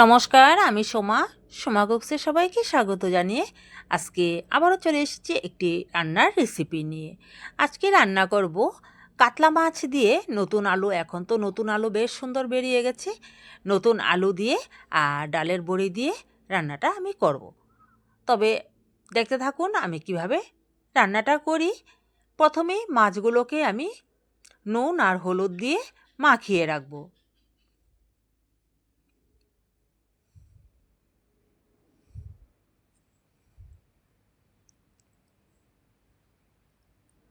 নমস্কার, আমি সোমা। সোমা কুকসে সবাইকে স্বাগত জানিয়ে আজকে আবারও চলে এসেছি একটি রান্নার রেসিপি নিয়ে। আজকে রান্না করব কাতলা মাছ দিয়ে নতুন আলু। এখন তো নতুন আলু বেশ সুন্দর বেরিয়ে গেছে। নতুন আলু দিয়ে আর ডালের বড়ি দিয়ে রান্নাটা আমি করব। তবে দেখতে থাকুন আমি কীভাবে রান্নাটা করি। প্রথমেই মাছগুলোকে আমি নুন আর হলুদ দিয়ে মাখিয়ে রাখব।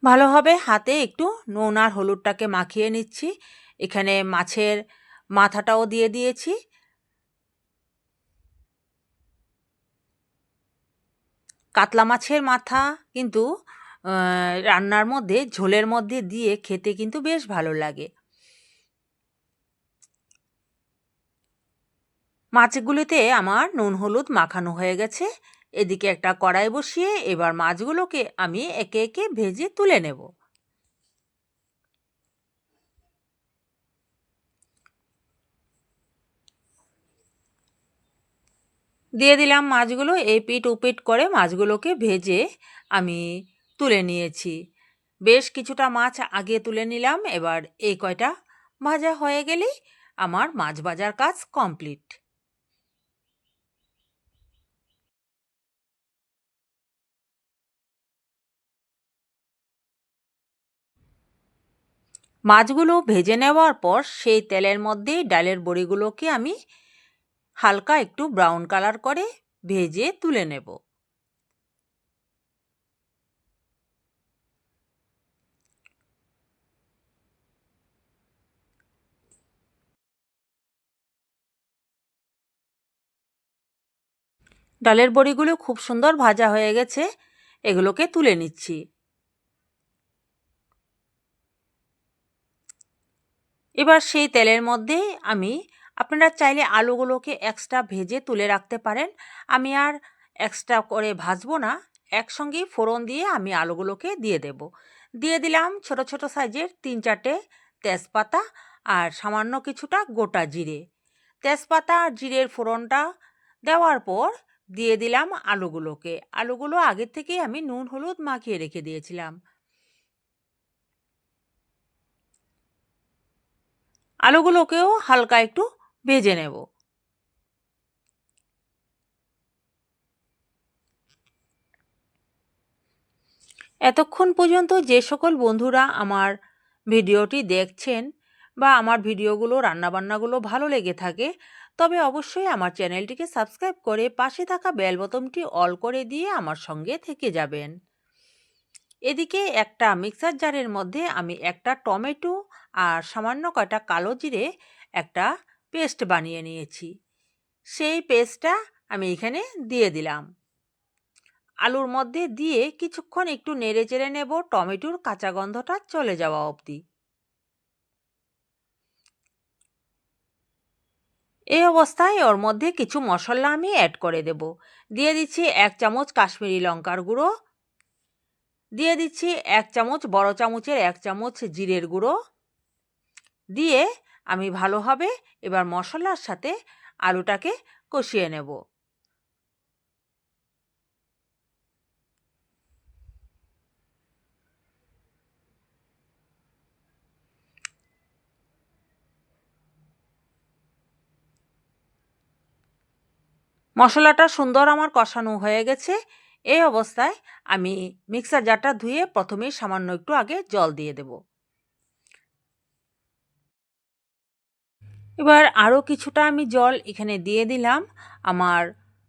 ভালোভাবে হাতে একটু নুন আর হলুদটাকে মাখিয়ে নিচ্ছি। এখানে মাছের মাথাটাও দিয়ে দিয়েছি। কাতলা মাছের মাথা কিন্তু রান্নার মধ্যে, ঝোলের মধ্যে দিয়ে খেতে কিন্তু বেশ ভালো লাগে। মাছগুলিতে আমার নুন হলুদ মাখানো হয়ে গেছে। এদিকে একটা কড়াই বসিয়ে এবার মাছগুলোকে আমি একে একে ভেজে তুলে নেব। দিয়ে দিলাম মাছগুলো এই পিট উপিট করে মাছগুলোকে ভেজে আমি তুলে নিয়েছি। বেশ কিছুটা মাছ আগে তুলে নিলাম, এবার এই কয়টা ভাজা হয়ে গেলেই আমার মাছ ভাজার কাজ কমপ্লিট। মাছগুলো ভেজে নেওয়ার পর সেই তেলের মধ্যেই ডালের বড়িগুলোকে আমি হালকা একটু ব্রাউন কালার করে ভেজে তুলে নেব। ডালের বড়িগুলো খুব সুন্দর ভাজা হয়ে গেছে, এগুলোকে তুলে নিচ্ছি। এবার সেই তেলের মধ্যে আমি, আপনারা চাইলে আলুগুলোকে এক্সট্রা ভেজে তুলে রাখতে পারেন। আমি আর এক্সট্রা করে ভাজবো না। একসঙ্গেই ফোড়ন দিয়ে আমি আলুগুলোকে দিয়ে দেব। দিয়ে দিলাম ছোট ছোট সাইজের তিন চারটে তেজপাতা আর সামান্য কিছুটা গোটা জিরে। তেজপাতা আর জিরের ফোড়নটা দেওয়ার পর দিয়ে দিলাম আলুগুলোকে। আলুগুলো আগের থেকেই আমি নুন, হলুদ মাখিয়ে রেখে দিয়েছিলাম। আলুগুলোকেও হালকা একটু ভেজে নেব। এতক্ষণ পর্যন্ত যে সকল বন্ধুরা আমার ভিডিওটি দেখছেন বা আমার ভিডিওগুলো, রান্নাবান্নাগুলো ভালো লেগে থাকে, তবে অবশ্যই আমার চ্যানেলটিকে সাবস্ক্রাইব করে পাশে থাকা বেল বোতামটি অল করে দিয়ে আমার সঙ্গে থেকে যাবেন। এদিকে একটা মিক্সার জারের মধ্যে আমি একটা টমেটো আর সামান্য কয়টা কালো জিরে একটা পেস্ট বানিয়ে নিয়েছি। সেই পেস্টটা আমি এখানে দিয়ে দিলাম। আলুর মধ্যে দিয়ে কিছুক্ষণ একটু নেড়ে চেড়ে নেব, টমেটোর কাঁচা গন্ধটা চলে যাওয়া অবধি। এই অবস্থায় ওর মধ্যে কিছু মশলা আমি অ্যাড করে দেব। দিয়ে দিচ্ছি এক চামচ কাশ্মীরি লঙ্কার গুঁড়ো। দিয়ে দিচ্ছি এক চামচ বড় চামচের এক চামচ জিরের গুঁড়ো। দিয়ে আমি ভালোভাবে এবার মশলার সাথে আলুটাকে কষিয়ে নেব। মশলাটা সুন্দর আমার কষানো হয়ে গেছে। এই অবস্থায় আমি মিক্সার জারটা ধুয়ে প্রথমেই সামান্য একটু আগে জল দিয়ে দেব। এবার আরও কিছুটা আমি জল এখানে দিয়ে দিলাম। আমার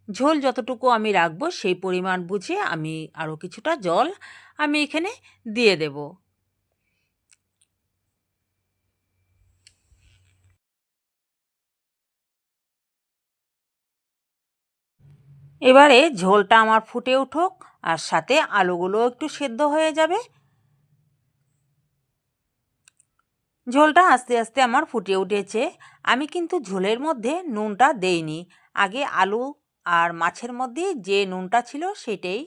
ঝোল যতটুকু আমি রাখব সেই পরিমাণ বুঝে আমি আরও কিছুটা জল আমি এখানে দিয়ে দেব। এবারে ঝোলটা আমার ফুটে উঠুক আর সাথে আলুগুলো একটু সেদ্ধ হয়ে যাবে। ঝোলটা আস্তে আস্তে আমার ফুটে উঠেছে। আমি কিন্তু ঝোলের মধ্যে নুনটা দেইনি। আগে আলু আর মাছের মধ্যে যে নুনটা ছিল সেটাই।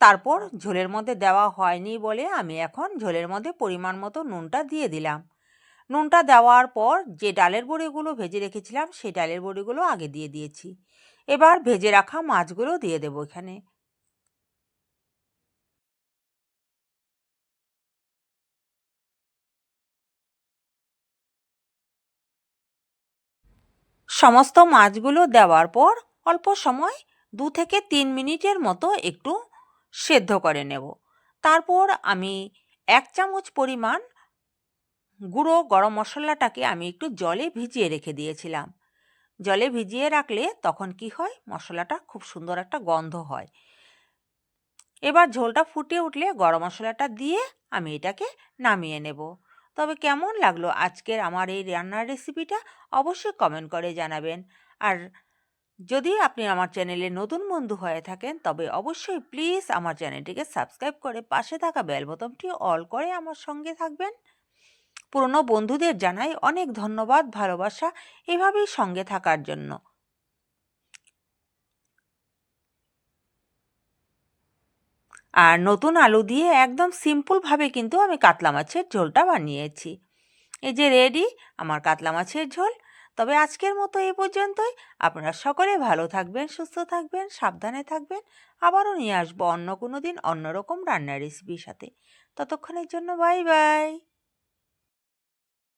তারপর ঝোলের মধ্যে দেওয়া হয়নি বলে আমি এখন ঝোলের মধ্যে পরিমাণ মতো নুনটা দিয়ে দিলাম। নুনটা দেওয়ার পর যে ডালের বড়িগুলো ভেজে রেখেছিলাম, সেই ডালের বড়িগুলো আগে দিয়ে দিয়েছি। এবার ভেজে রাখা মাছগুলো দিয়ে দেবো এখানে। সমস্ত মাছগুলো দেওয়ার পর অল্প সময় দু থেকে তিন মিনিটের মতো একটু সেদ্ধ করে নেব। তারপর আমি এক চামচ পরিমাণ গুঁড়ো গরম মশলাটাকে আমি একটু জলে ভিজিয়ে রেখে দিয়েছিলাম। জলে ভিজিয়ে রাখলে তখন কি হয়? মশলাটা খুব সুন্দর একটা গন্ধ হয়। এবার ঝোলটা ফুটে উঠলে গরম মশলাটা দিয়ে আমি এটাকে নামিয়ে নেব। তবে কেমন লাগল আজকের আমার এই রান্নার রেসিপিটা অবশ্যই কমেন্ট করে জানাবেন। আর যদি আপনি আমার চ্যানেলে নতুন বন্ধু হয়ে থাকেন, তবে অবশ্যই প্লিজ আমার চ্যানেলটিকে সাবস্ক্রাইব করে পাশে থাকা বেল বোতামটি অল করে আমার সঙ্গে থাকবেন। পুরনো বন্ধুদের জানাই অনেক ধন্যবাদ, ভালোবাসা এভাবেই সঙ্গে থাকার জন্য। আর নতুন আলু দিয়ে একদম সিম্পলভাবে কিন্তু আমি কাতলা মাছের ঝোলটা বানিয়েছি। এই যে রেডি আমার কাতলা মাছের ঝোল। তবে আজকের মতো এই পর্যন্তই। আপনারা সকলে ভালো থাকবেন, সুস্থ থাকবেন, সাবধানে থাকবেন। আবারও নিয়ে আসব অন্য কোনো দিন অন্যরকম রান্নার রেসিপির সাথে। ততক্ষণের জন্য বাই বাই